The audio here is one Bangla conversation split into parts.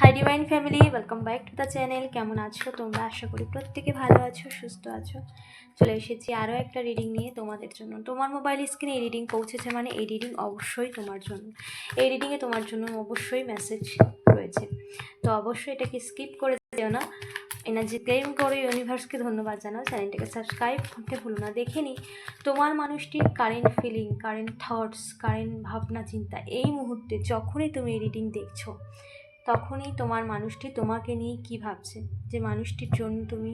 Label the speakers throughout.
Speaker 1: Hi divine family welcome back to the channel কেমন আছো তোমরা? আশা করি প্রত্যেকে ভালো আছো, সুস্থ আছো। চলে এসেছি আরও একটা রিডিং নিয়ে তোমাদের জন্য। তোমার মোবাইল স্ক্রিনে এই রিডিং পৌঁছেছে মানে এই রিডিং অবশ্যই তোমার জন্য। এই রিডিংয়ে তোমার জন্য অবশ্যই মেসেজ রয়েছে। তো অবশ্যই এটাকে স্কিপ করে যেও না। এনার্জি ক্লেম করে ইউনিভার্সকে ধন্যবাদ জানাও। চ্যানেলটাকে সাবস্ক্রাইব করতে ভুলো না। দেখে নিই তোমার মানুষটির current feeling current thoughts current ভাবনা, চিন্তা এই মুহূর্তে যখনই তুমি এই রিডিং দেখছ তখনই তোমার মানুষটি তোমাকে নিয়ে কি ভাবছে? যে মানুষটির জন্য তুমি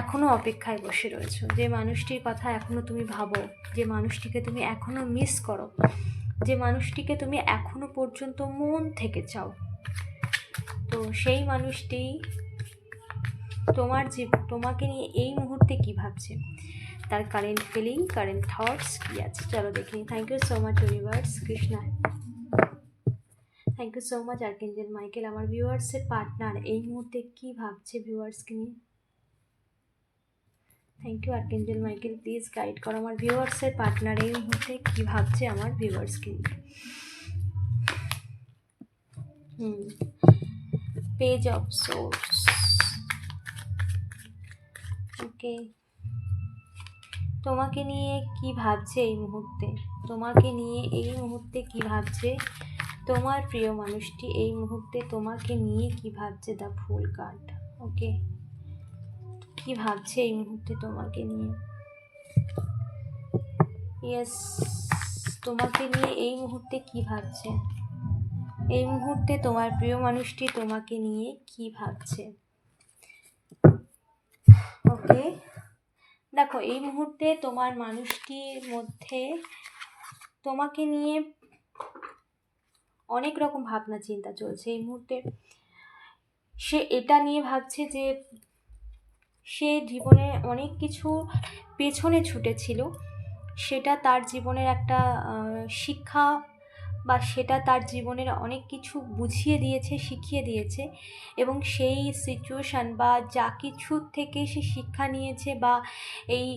Speaker 1: এখনও অপেক্ষায় বসে রয়েছো, যে মানুষটির কথা এখনও তুমি ভাবো, যে মানুষটিকে তুমি এখনও মিস করো, যে মানুষটিকে তুমি এখনও পর্যন্ত মন থেকে চাও। তো সেই মানুষটি তোমার যে তোমাকে নিয়ে এই মুহূর্তে কি ভাবছে? তার কারেন্ট ফিলিং কারেন্ট থটস কী আছে? চলো দেখি thank you so much universe Krishna. Thank you so much archangel Michael আমার ভিউয়ার্সের পার্টনার এই মুহূর্তে কি ভাবছে ভিউয়ার্সকে নিয়ে? Thank you archangel Michael please guide করো আমার ভিউয়ার্সের পার্টনার এই মুহূর্তে কী ভাবছে আমার ভিউয়ার্সকে নিয়ে? হুম পেজ অফ সোর্স ওকে তোমাকে নিয়ে কি ভাবছে এই মুহূর্তে? তোমাকে নিয়ে এই মুহূর্তে কি ভাবছে? তোমার প্রিয় মানুষটি এই মুহূর্তে তোমাকে নিয়ে কি ভাবছে দ্য ফুল কার্ড? ওকে? কি ভাবছে এই মুহূর্তে তোমাকে নিয়ে? ইয়েস তোমাকে নিয়ে এই মুহূর্তে কি ভাবছে? এই মুহূর্তে তোমার প্রিয় মানুষটি তোমাকে নিয়ে কি ভাবছে? ওকে? দেখো, এই মুহূর্তে তোমার মানুষটির মধ্যে তোমাকে নিয়ে অনেক রকম ভাবনা চিন্তা চলছে এই মুহূর্তে। সে এটা নিয়ে ভাবছে যে সে জীবনে অনেক কিছু পেছনে ছুটেছিল। সেটা তার জীবনের একটা শিক্ষা বা সেটা তার জীবনের অনেক কিছু বুঝিয়ে দিয়েছে, শিখিয়ে দিয়েছে এবং সেই সিচুয়েশান বা যা কিছু থেকে সে শিক্ষা নিয়েছে বা এই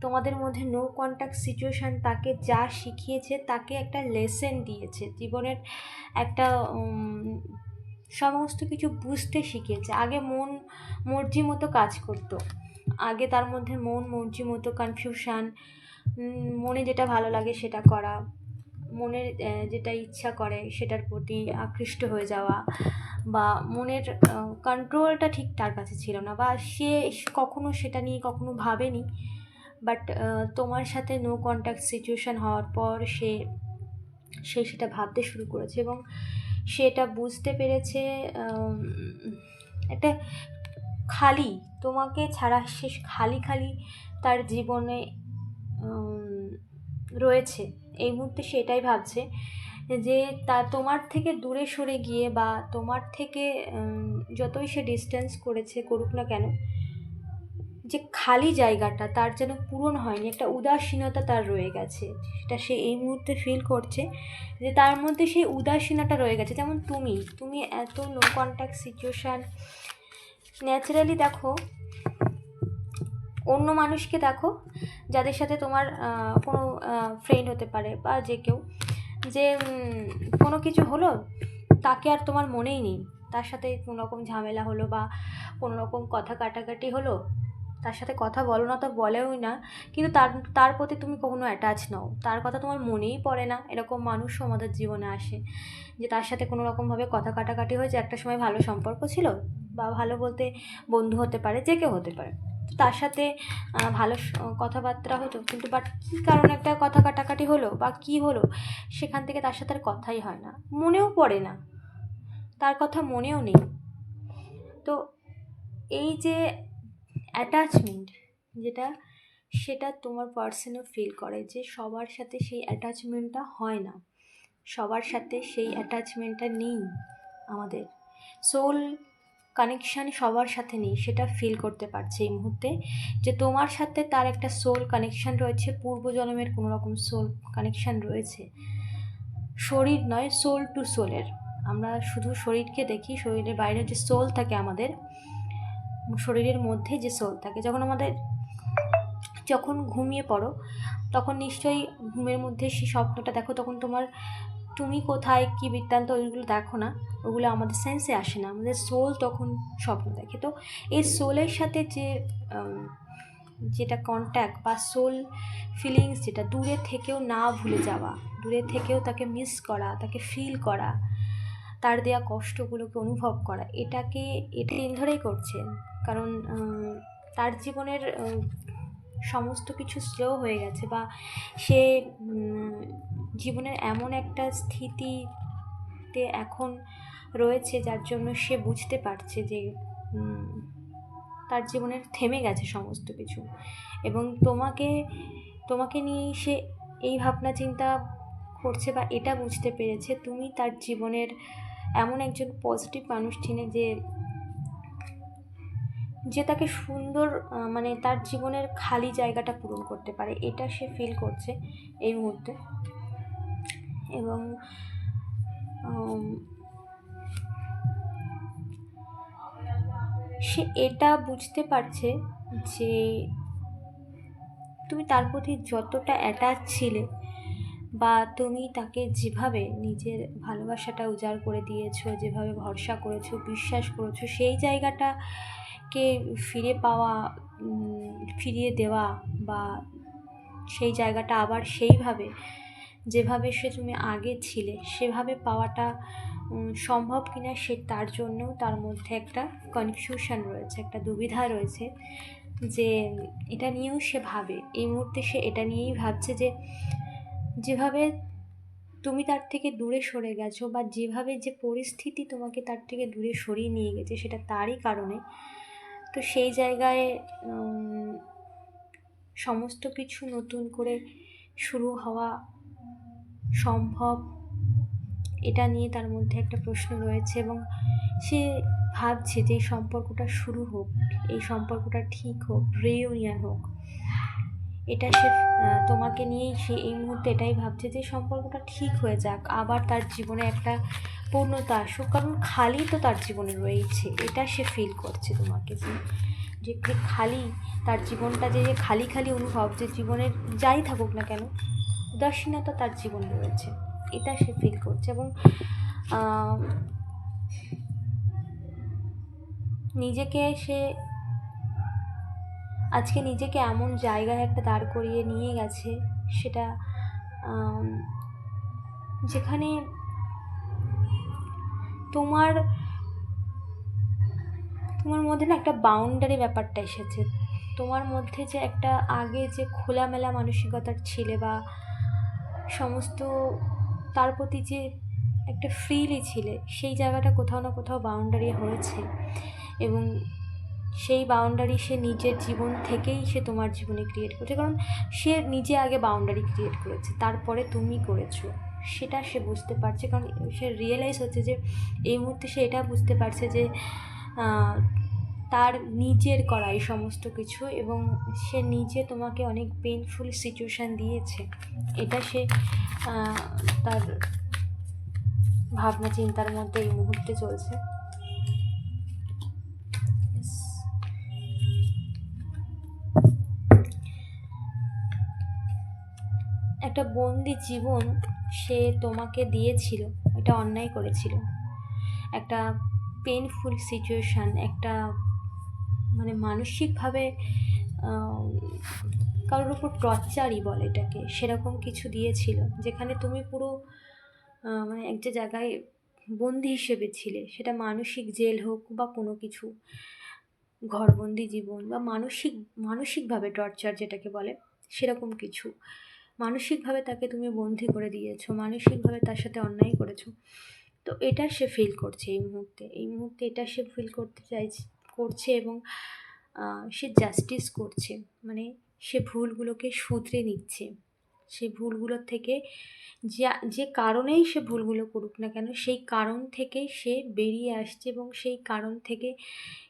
Speaker 1: তোমাদের মধ্যে নো কন্ট্যাক্ট সিচুয়েশান তাকে যা শিখিয়েছে তাকে একটা লেসেন দিয়েছে। জীবনের একটা সমস্ত কিছু বুঝতে শিখিয়েছে। আগে মন মর্জি মতো কাজ করতো। আগে তার মধ্যে মন মর্জি মতো কনফিউশন মনে যেটা ভালো লাগে সেটা করা। মনের যেটা ইচ্ছা করে সেটার প্রতি আকৃষ্ট হয়ে যাওয়া বা মনের কন্ট্রোলটা ঠিক তার কাছে ছিল না বা সে কখনো সেটা নিয়ে কখনো ভাবেনি। বাট তোমার সাথে নো কন্ট্যাক্ট সিচুয়েশান হওয়ার পর সে সে সেটা ভাবতে শুরু করেছে এবং সে এটা বুঝতে পেরেছে একটা খালি, তোমাকে ছাড়া শেষ খালি খালি তার জীবনে রয়েছে। এই মুহূর্তে সেটাই ভাবছে যে তা তোমার থেকে দূরে সরে গিয়ে বা তোমার থেকে যতই সে ডিস্টেন্স করেছে, করুক না কেন, যে খালি জায়গাটা তার যেন পূরণ হয়নি, একটা উদাসীনতা তার রয়ে গেছে। সেটা সে এই মুহূর্তে ফিল করছে যে তার মধ্যে সেই উদাসীনতা রয়ে গেছে। যেমন তুমি তুমি এত নো কন্ট্যাক্ট সিচুয়েশান ন্যাচারালি দেখো অন্য মানুষকে দেখো, যাদের সাথে তোমার কোনো ফ্রেন্ড হতে পারে বা যে কেউ, যে কোনো কিছু হলো, তাকে আর তোমার মনেই নেই। তার সাথে কোনো রকম ঝামেলা হলো বা কোনো রকম কথা কাটাকাটি হলো, তার সাথে কথা বলো না তো বলেওই না, কিন্তু তার তার প্রতি তুমি কখনো অ্যাটাচ নও। তার কথা তোমার মনেই পড়ে না। এরকম মানুষও আমাদের জীবনে আসে, যে তার সাথে কোনো রকমভাবে কথা কাটাকাটি হয়েছে। একটা সময় ভালো সম্পর্ক ছিল বা ভালো বলতে বন্ধু হতে পারে, যে কেউ হতে পারে। তার সাথে ভালো কথাবার্তা হতো। কিন্তু বাট কী কারণে একটা কথা কাটাকাটি হলো বা কী হলো, সেখান থেকে তার সাথে আর কথাই হয় না। মনেও পড়ে না। তার কথা মনেও নেই। তো এই যে অ্যাটাচমেন্ট যেটা, সেটা তোমার পার্সনও ফিল করে যে সবার সাথে সেই অ্যাটাচমেন্টটা হয় না। সবার সাথে সেই অ্যাটাচমেন্টটা নেই আমাদের। সোল কানেকশান সবার সাথে নেই, সেটা ফিল করতে পারছে এই মুহূর্তে। যে তোমার সাথে তার একটা সোল কানেকশান রয়েছে পূর্বজন্মের কোনো রকম সোল কানেকশান রয়েছে। শরীর নয় সোল টু সোলের আমরা শুধু শরীরকে দেখি, শরীরের বাইরে যে সোল থাকে আমাদের, শরীরের মধ্যে যে সোল থাকে। যখন আমাদের, যখন ঘুমিয়ে পড়ো, তখন নিশ্চয়ই ঘুমের মধ্যে সেই স্বপ্নটা দেখো, তখন তোমার তুমি কোথায়, কী বৃত্তান্ত, ওইগুলো দেখো না। ওগুলো আমাদের সেন্সে আসে না। আমাদের সোল তখন স্বপ্ন দেখে। তো এই সোলের সাথে যে যেটা কন্ট্যাক্ট বা সোল ফিলিংস যেটা, দূরে থেকেও না ভুলে যাওয়া, দূরে থেকেও তাকে মিস করা, তাকে ফিল করা, তার দেওয়া কষ্টগুলোকে অনুভব করা, এটাকে এটা দিন ধরেই করছেন কারণ তার জীবনের সমস্ত কিছু স্লো হয়ে গেছে বা সে জীবনের এমন একটা স্থিতিতে এখন রয়েছে যার জন্য সে বুঝতে পারছে যে তার জীবনের থেমে গেছে সমস্ত কিছু। এবং তোমাকে তোমাকে নিয়েই সে এই ভাবনা চিন্তা করছে বা এটা বুঝতে পেরেছে, তুমি তার জীবনের এমন একজন পজিটিভ মানুষ চিনে যে যে তাকে সুন্দর মানে তার জীবনের খালি জায়গাটা পূরণ করতে পারে। এটা সে ফিল করছে এই মুহূর্তে। এবং সে এটা বুঝতে পারছে যে তুমি তার প্রতি যতটা অ্যাটাচ ছিলে বা তুমি তাকে যেভাবে নিজের ভালোবাসাটা উজাড় করে দিয়েছ, যেভাবে ভরসা করেছ, বিশ্বাস করেছ, সেই জায়গাটাকে ফিরে পাওয়া ফিরিয়ে দেওয়া বা সেই জায়গাটা আবার সেইভাবে যেভাবে সে তুমি আগে ছিলে, সেভাবে পাওয়াটা সম্ভব কিনা সে তার জন্যও তার মধ্যে একটা কনফিউশন রয়েছে, একটা দুবিধা রয়েছে যে এটা নিয়েও সে ভাবে। এই মুহূর্তে সে এটা নিয়েই ভাবছে যে যেভাবে তুমি তার থেকে দূরে সরে গেছো বা যেভাবে যে পরিস্থিতি তোমাকে তার থেকে দূরে সরিয়ে নিয়ে গেছে সেটা তারই কারণে, তো সেই জায়গায় সমস্ত কিছু নতুন করে শুরু হওয়া সম্ভব? এটা নিয়ে তার মধ্যে একটা প্রশ্ন রয়েছে এবং সে ভাবছে যে এই সম্পর্কটা শুরু হোক, এই সম্পর্কটা ঠিক হোক রিইউনিয়ন হোক। এটা সে তোমাকে নিয়েই সে এই মুহূর্তে এটাই ভাবছে যে সম্পর্কটা ঠিক হয়ে যাক, আবার তার জীবনে একটা পূর্ণতা আসুক, কারণ খালি তো তার জীবনে রয়েছে এটা সে ফিল করছে তোমাকে যে যে খালি তার জীবনটা যে খালি খালি অনুভব, যে জীবনের যাই থাকুক না কেন উদাসীনতা তার জীবনে রয়েছে। এটা সে ফিল করছে এবং নিজেকে সে, আজকে নিজেকে এমন জায়গায় একটা দাঁড় করিয়ে নিয়ে গেছে সেটা যেখানে তোমার তোমার মধ্যে না একটা বাউন্ডারি ব্যাপারটা এসেছে। তোমার মধ্যে যে একটা আগে যে খোলামেলা মানসিকতার ছিলে বা সমস্ত তার প্রতি যে একটা ফ্রিলি ছিলে, সেই জায়গাটা কোথাও না কোথাও বাউন্ডারি হয়েছে। এবং সেই বাউন্ডারি সে নিজের জীবন থেকেই সে তোমার জীবনে ক্রিয়েট করেছে। কারণ সে নিজে আগে বাউন্ডারি ক্রিয়েট করেছে, তারপরে তুমি করেছ। সেটা সে বুঝতে পারছে, কারণ সে রিয়েলাইজ হচ্ছে যে এই মুহূর্তে সে এটা বুঝতে পারছে যে তার নিজের করা এই সমস্ত কিছু এবং সে নিজে তোমাকে অনেক পেনফুল সিচুয়েশান দিয়েছে। এটা সে তার ভাবনা চিন্তার মধ্যে এই মুহূর্তে চলছে। একটা বন্দি জীবন সে তোমাকে দিয়েছিল, এটা অন্যায় করেছিল। একটা পেনফুল সিচুয়েশান একটা মানে মানসিকভাবে কারোর উপর টর্চারই বলে এটাকে। সেরকম কিছু দিয়েছিল, যেখানে তুমি পুরো মানে একটা জায়গায় বন্দি হিসেবে ছিলে। সেটা মানসিক জেল হোক বা কোনো কিছু, ঘরবন্দি জীবন বা মানসিক, মানসিকভাবে টর্চার যেটাকে বলে, সেরকম কিছু। মানসিকভাবে তাকে তুমি বন্দি করে দিয়েছ, মানসিকভাবে তার সাথে অন্যায় করেছ। তো এটা সে ফিল করছে এই মুহূর্তে। এই মুহূর্তে এটা সে ফিল করতে চাইছে করছে এবং সে জাস্টিস করছে। মানে সে ভুলগুলোকে শুধরে নিচ্ছে। সে ভুলগুলোর থেকে যা, যে কারণেই সে ভুলগুলো করুক না কেন, সেই কারণ থেকে সে বেরিয়ে আসছে এবং সেই কারণ থেকে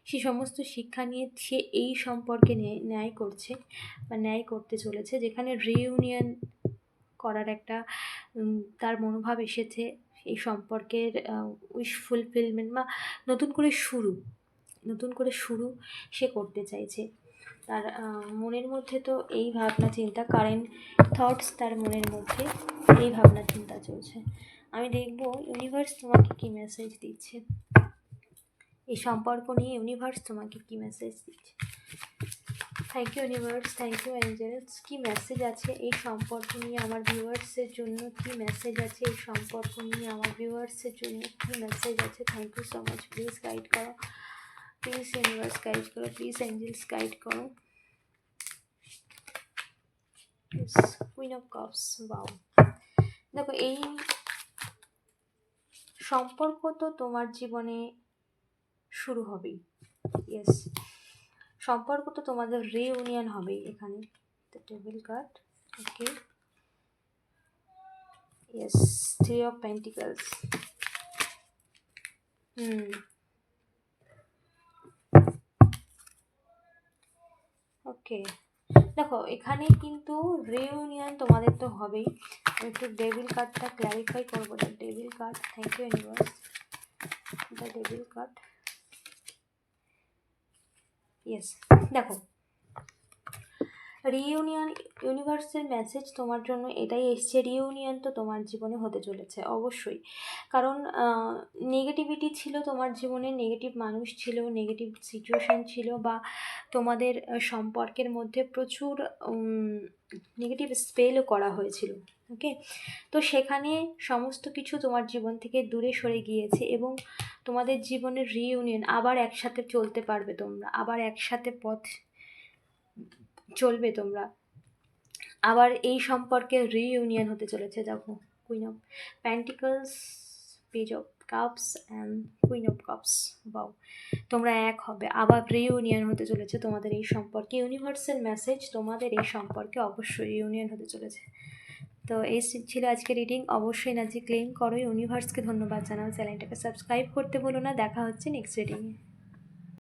Speaker 1: সে সমস্ত শিক্ষা নিয়ে সে এই সম্পর্কে ন্যায় করছে বা ন্যায় করতে চলেছে। যেখানে রিইউনিয়ন করার একটা তার মনোভাব এসেছে। এই সম্পর্কের উইশ ফুলফিলমেন্ট বা নতুন করে শুরু। নতুন করে শুরু সে করতে চাইছে। তার মনের মধ্যে তো এই ভাবনা চিন্তা, কারেন্ট থটস তার মনের মধ্যে এই ভাবনা চিন্তা চলছে। আমি দেখব ইউনিভার্স তোমাকে কী মেসেজ দিচ্ছে। এই সম্পর্ক নিয়ে ইউনিভার্স তোমাকে কী মেসেজ দিচ্ছে। Thank you universe thank you angels key message আছে এই সম্পর্ক নিয়ে আমার ভিউয়ার্সের জন্য? কী মেসেজ আছে এই সম্পর্ক নিয়ে আমার ভিউয়ার্সের জন্য? কী মেসেজ আছে? Thank you so much please guide করো। প্লিজ ইউনিভার্স গাইড করো প্লিজ অ্যাঞ্জেলস গাইড করো কুইন অফ কাপস বাউ দেখো, এই সম্পর্ক তো তোমার জীবনে শুরু হবেই। ইয়েস সম্পর্ক তো তোমাদের রিউনিয়ন হবেই এখানে। Table card okay yes three of pentacles hmm. Okay. দেখো, এখানে কিন্তু রিউনিয়ন তোমাদের তো হবেই। একটু ডেবিল কার্ডটা ক্ল্যারিফাই করব the devil card thank you universe the devil card yes দেখো রিইউনিয়ন ইউনিভার্সের মেসেজ তোমার জন্য এটাই এসছে। রিইউনিয়ন তো তোমার জীবনে হতে চলেছে, অবশ্যই। কারণ নেগেটিভিটি ছিল তোমার জীবনে নেগেটিভ মানুষ ছিল নেগেটিভ সিচুয়েশান ছিল বা তোমাদের সম্পর্কের মধ্যে প্রচুর নেগেটিভ স্পেলও করা হয়েছিল ওকে তো সেখানে সমস্ত কিছু তোমার জীবন থেকে দূরে সরে গিয়েছে এবং তোমাদের জীবনের রিইউনিয়ন আবার একসাথে চলতে পারবে তোমরা, আবার একসাথে পথ চলবে তোমরা। আবার এই সম্পর্কে রিইউনিয়ন হতে চলেছে, দেখো queen of pentacles page of cups and queen of cups বাউ তোমরা এক হবে। আবার রিইউনিয়ন হতে চলেছে তোমাদের এই সম্পর্কে ইউনিভার্সাল মেসেজ তোমাদের এই সম্পর্কে অবশ্যই ইউনিয়ন হতে চলেছে। তো এই ছিল আজকে রিডিং অবশ্যই নাজি ক্লেম করো ইউনিভার্সকে ধন্যবাদ জানাও চ্যানেলটাকে সাবস্ক্রাইব করতে বলো না, দেখা হচ্ছে নেক্সট রিডিংয়ে